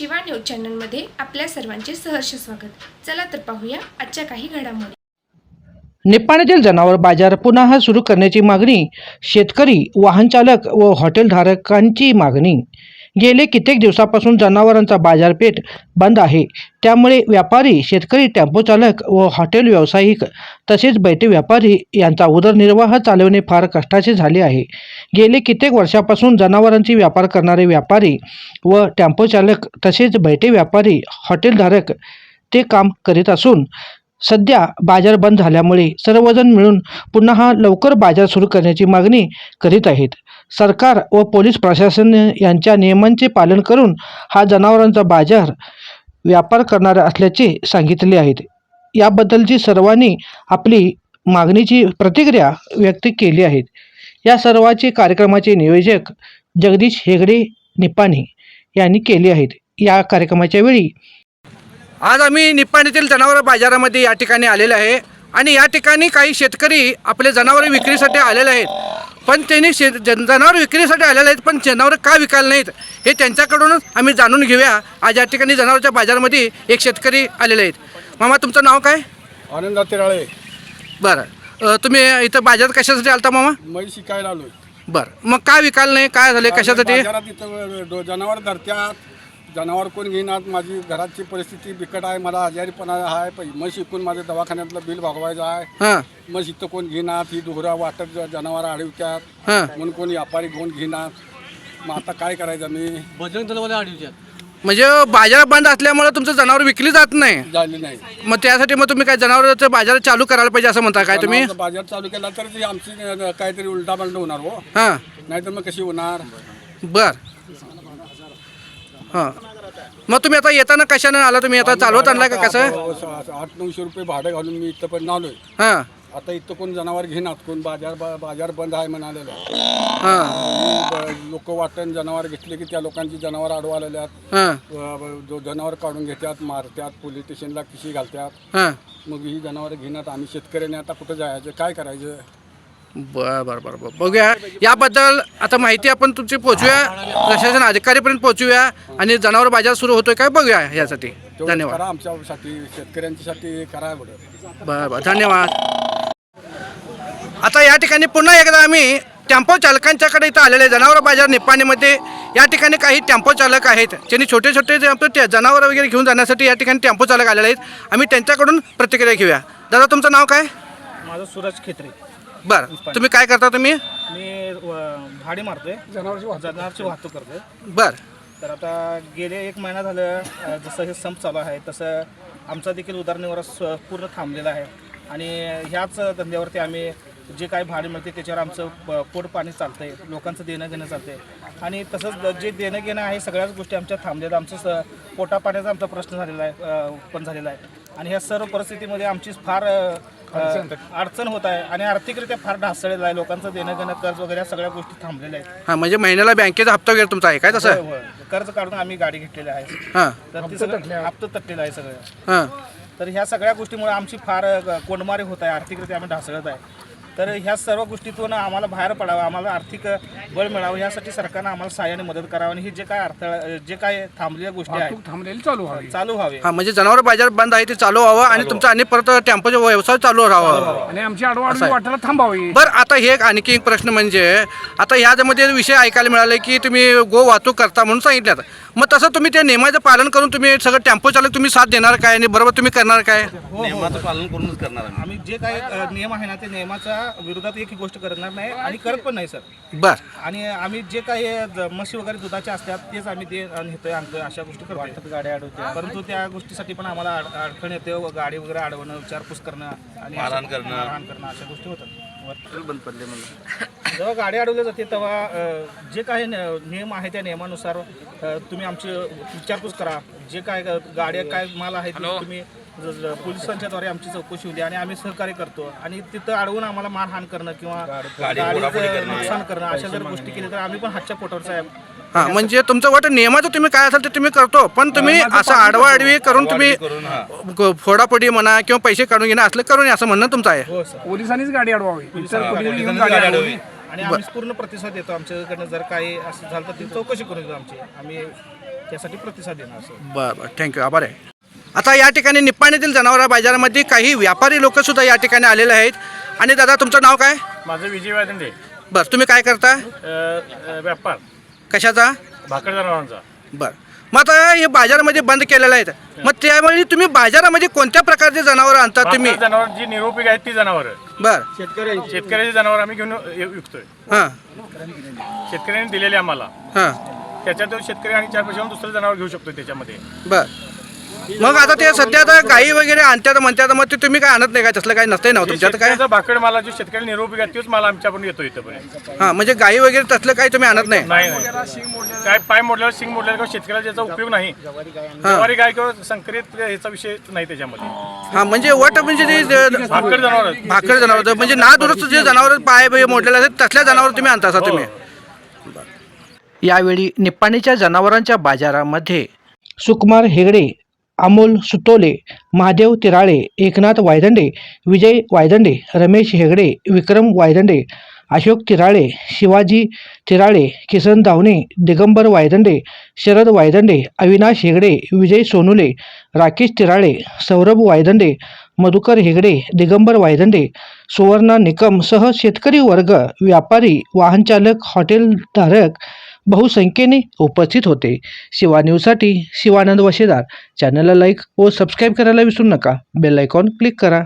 Shiva news चॅनलमध्ये आपल्या सर्वांचे सहर्ष स्वागत. चला तर पाहूया आजच्या काही घडामोडी. निप्पाणीतील जनावर बाजार पुन्हा सुरू करण्याची मागणी शेतकरी वाहनचालक व हॉटेलधारकांची मागणी. गेले कित्येक दिवसापासून जनावरांचा बाजारपेठ बंद आहे. त्यामुळे व्यापारी शेतकरी टेम्पो चालक व हॉटेल व्यावसायिक तसेच बैठे व्यापारी यांचा उदरनिर्वाह चालवणे फार कष्टाचे झाले आहे. गेले कित्येक वर्षापासून जनावरांची व्यापार करणारे व्यापारी व टेम्पो चालक तसेच बैठे व्यापारी हॉटेलधारक ते काम करीत असून सध्या बाजार बंद झाल्यामुळे सर्वजण मिळून पुन्हा हा लवकर बाजार सुरू करण्याची मागणी करीत आहेत. सरकार व पोलीस प्रशासन यांच्या नियमांचे पालन करून हा जनावरांचा बाजार व्यापार करणार असल्याचे सांगितले आहेत. याबद्दलची सर्वांनी आपली मागणीची प्रतिक्रिया व्यक्त केली आहेत या सर्वाचे कार्यक्रमाचे नियोजक जगदीश हेगडे निपाणी यांनी केले आहेत. या कार्यक्रमाच्या वेळी आज आम्ही निप्पाणीतील जनावर बाजारामध्ये या ठिकाणी आलेले आहे. आणि या ठिकाणी काही शेतकरी आपले जनावरे विक्रीसाठी आलेले आहेत. पण त्यांनी शे जन जनावर विक्रीसाठी आलेले आहेत पण जनावरं का विकायला नाहीत हे त्यांच्याकडूनच आम्ही जाणून घेऊया. आज या ठिकाणी जनावरच्या बाजारामध्ये एक शेतकरी आलेले आहेत. मामा तुमचं नाव काय? आनंदा तिराळे. बरं. तुम्ही इथं बाजारात कशासाठी आलता मामा? म्हैस शिकायला आलोय. बरं. मग का विकायला नाही? काय झालं कशासाठी? जनावर धरत्यात. जनावर कोण घेणार माझी घराची परिस्थिती बिकट आहे मला आजारीपणा आहे पै- म्हैस शिकून माझं दवाखान्यातलं बिल भागवायचं आहे. हां. म्हैस इथं कोण घेणार ही दुहरा वाटत जनावर अडवत्यात हां. म्हणून कोण व्यापारी घेऊन घेणार मग आता काय करायचं मी बजरंग दलवाले अडीच्या म्हणजे बाजार बंद असल्यामुळे तुमचं जनावर विकली जात नाही. झाली नाही. मग त्यासाठी मग तुम्ही काय जनावरांचं बाजार चालू करायला पाहिजे असं म्हणता काय तुम्ही? जनावरचा बाजार चालू केला तर ती आमची अं, काहीतरी उलटा पालट होणार हो. हां. नाहीतर मग कशी होणार? बर. हां. मग तुम्ही आता येताना कशानं आला? तुम्ही आता चालवत आणलाय का कसं? आठ नऊशे रुपये भाडं घालून मी इथं पण आलोय. हां. आता इथं कोण जनावर घेणार कोण बाजार बा- बाजार बंद आहे म्हणालेलं. हां. लोक वाटण जनावर घेतले की त्या लोकांची जनावर अडवालेल्या हां. जनावर काढून घेतात मारतात पोलीस स्टेशनला किशी घालतात हां. मग ही जनावर घेण्यात आम्ही शेतकऱ्याने आता कुठं जायचं? काय करायचं? बर बर बर बर. बघूया. याबद्दल आता माहिती आपण तुमची पोचूया प्रशासन अधिकारीपर्यंत पोचूया आणि जनावर बाजार सुरू होतोय काय बघूया यासाठी. धन्यवाद. आमच्यासाठी शेतकऱ्यांच्यासाठी करा बरं बर बर. धन्यवाद. आता या ठिकाणी पुन्हा एकदा आम्ही टेम्पो चालकांच्याकडे इथं आलेले आहे. जनावर बाजार निपाणीमध्ये या ठिकाणी काही टेम्पो चालक आहेत. त्यांनी छोटे छोटे जनावरं वगैरे घेऊन जाण्यासाठी या ठिकाणी टेम्पो चालक आलेले आहेत. आम्ही त्यांच्याकडून प्रतिक्रिया घेऊया. दादा तुमचं नाव काय? माझं सूरज खेत्रे. बरं. तुम्ही काय करता तुम्ही? मी व- भाडी मारतोय. जनावरची वाहतूक करतोय. बरं. तर आता गेले एक महिना झालं अ, जसं हे संप चालू आहे तसं आमचा देखील उदरनिर्वाह स- पूर्ण थांबलेला आहे. आणि ह्याच धंद्यावरती आम्ही जे काही भाडे मिळते त्याच्यावर आमचं प- पोट पाणी चालतंय. लोकांचं देणं घेणं चालतंय. आणि तसंच जे देणं घेणं आहे सगळ्याच गोष्टी आमच्या थांबलेल्या आमचं स पोटा पाण्याचा आमचा प्रश्न झालेला आहे अ, उत्पन्न झालेला आहे. आणि ह्या सर्व परिस्थितीमध्ये आमची फार अ, अडचण. होत आहे आणि आर्थिकरित्या फार ढासळलेलं आहे. लोकांचं देणं घेणं कर्ज वगैरे या सगळ्या गोष्टी थांबलेल्या आहेत. हां म्हणजे महिन्याला बँकेचा हप्ता वगैरे तुमचा आहे काय तसं? होय, होय. कर्ज काढून आम्ही गाडी घेतलेली आहे. हां. तर ती सगळं हप्त तटलेलं आहे सगळं. हां. तर ह्या सगळ्या गोष्टीमुळे आमची फार अ, कोंडमारी होत आहे. आर्थिकरित्या आम्ही ढासळत आहे. तर ह्या सर्व गोष्टीतून आम्हाला बाहेर पडावं आम्हाला आर्थिक बळ मिळावं यासाठी सरकारनं आम्हाला सहाय्याने मदत करावं आणि ही जे काय अडथळा जे काय थांबलेल्या गोष्टी आहेत थांबलेली चालू व्हावी चालू व्हावे हां म्हणजे जनावर बाजार बंद आहे ते चालू व्हावं आणि तुमचा आणि परत टेम्पोचा व्यवसाय चालू राहावा. आणि आमची अडवाडी वाटायला थांबावी. बरं आता हे एक आणखी एक प्रश्न म्हणजे आता ह्यामध्ये विषय ऐकायला मिळाले की तुम्ही गो वाहतूक करता म्हणून सांगितलं आता. मग तसं तुम्ही त्या नियमाचं पालन करून तुम्ही सगळं टेम्पो चालक तुम्ही साथ देणार काय आणि बरोबर तुम्ही करणार काय? नियमाचं पालन करूनच करणार आम्ही. आम्ही जे काय अ, नियम आहे ना ते नियमाच्या विरोधात एकही गोष्ट करणार नाही आणि करत पण नाही सर. बरं. आणि आम्ही जे काही ज- म्हशी वगैरे दुधाचे असतात तेच आम्ही ते नेतोय आणतोय अशा गोष्टी करतो गाडी अडवते परंतु त्या गोष्टीसाठी पण आम्हाला अड- अडचण येते व गाडी वगैरे अडवणं विचारपूस करणं आणि मारहाण करणं. मारहाण करणं अशा गोष्टी होतात. बंद पडले म्हणून जेव्हा गाडी अडवली जाते तेव्हा अ, जे काही न- नियम आहे त्या नियमानुसार अ, तुम्ही आमची विचारपूस करा. जे काय ग- गाड्या काय माल आहे ते तुम्ही पोलिसांच्याद्वारे आमची चौकशी होती आणि आम्ही सहकार्य करतो. आणि तिथं अडवून आम्हाला मारहाण करणं किंवा गाडीचं नुकसान करणं अशा जर गोष्टी केल्या तर आम्ही पण हातच्या पोटावरचा आहे हां म्हणजे तुमचं वाटतं नियमाचं तुम्ही काय असेल ते तुम्ही करतो पण तुम्ही असं आडवा आडवी करून तुम्ही फोडाफोडी म्हणा किंवा पैसे काढून घेणं असलं करून असं म्हणणं तुमचं आहे. हो सर. पोलिसांनीच गाडी अडवावी. आणि आम्ही पूर्ण प्रतिसाद देतो आमच्याकडनं जर काही असं झालं तर ती चौकशी करून घेऊ आमची. आम्ही त्यासाठी प्रतिसाद देणार सर. बरं बरं. थँक्यू आभार आहे. आता या ठिकाणी निप्पाणीतील जनावर बाजारामध्ये काही व्यापारी लोक सुद्धा या ठिकाणी आलेले आहेत. आणि दादा तुमचं नाव काय? माझं विजय वादंडे बरं तुम्ही काय करता? व्यापार. कशाचा? भाकर जनावरांचा. बरं. मग आता हे बाजारामध्ये बंद केलेलं आहेत. मग त्यामुळे तुम्ही बाजारामध्ये कोणत्या प्रकारचे जनावर आणता तुम्ही? भाकर जनावर जी निरोपी आहेत ती जनावर. बरं. शेतकऱ्याची. जनावर आम्ही घेऊन विकतोय. हां. शेतकऱ्यांनी दिलेले आम्हाला. हां. त्याच्यातून शेतकरी आणि चार पैशावर दुसरं जनावर घेऊ शकतो त्याच्यामध्ये. बरं. मग आता ते सध्या आता गाई वगैरे आणतात म्हणतात मग ते तुम्ही काय आणत नाही का? तसलं काही नसतंय ना हो तुमच्यात काय? शेतकऱ्याचा भाकड मला जो शेतकरी निरोपी आहेत तोच मला आमच्याकडून येतो इथंपर्यंत. हां म्हणजे गाई वगैरे तसलं काही तुम्ही आणत नाही? नाही नाही. काय पाय मोडल्यावर शिंग मोडल्यावर किंवा शेतकऱ्याला त्याचा उपयोग नाही. जवारी गाय किंवा संकरित ह्याचा विषय नाही त्याच्यामध्ये. हां म्हणजे वट म्हणजे ते भाकर जनावर. भाकर जनावर म्हणजे ना दुरुस्त जे जनावर पाय बिय मोडलेले आहेत तसल्या जनावर तुम्ही आणता असा तुम्ही? यावेळी निप्पाणीच्या जनावरांच्या बाजारामध्ये सुकुमार हेगडे अमोल सुतोले महादेव तिराळे एकनाथ वायदंडे विजय वायदंडे रमेश हेगडे विक्रम वायदंडे अशोक तिराळे शिवाजी तिराळे किसन धावणे दिगंबर वायदंडे शरद वायदंडे अविनाश हेगडे विजय सोनुले राकेश तिराळे सौरभ वायदंडे मधुकर हेगडे दिगंबर वायदंडे सुवर्णा निकम सह शेतकरी वर्ग व्यापारी वाहनचालक हॉटेलधारक बहुसंख्येने उपस्थित होते. शिवा न्यूजसाठी शिवानंद वशेदार. चॅनलला लाईक व सबस्क्राईब करायला विसरू नका. बेल आयकॉन क्लिक करा.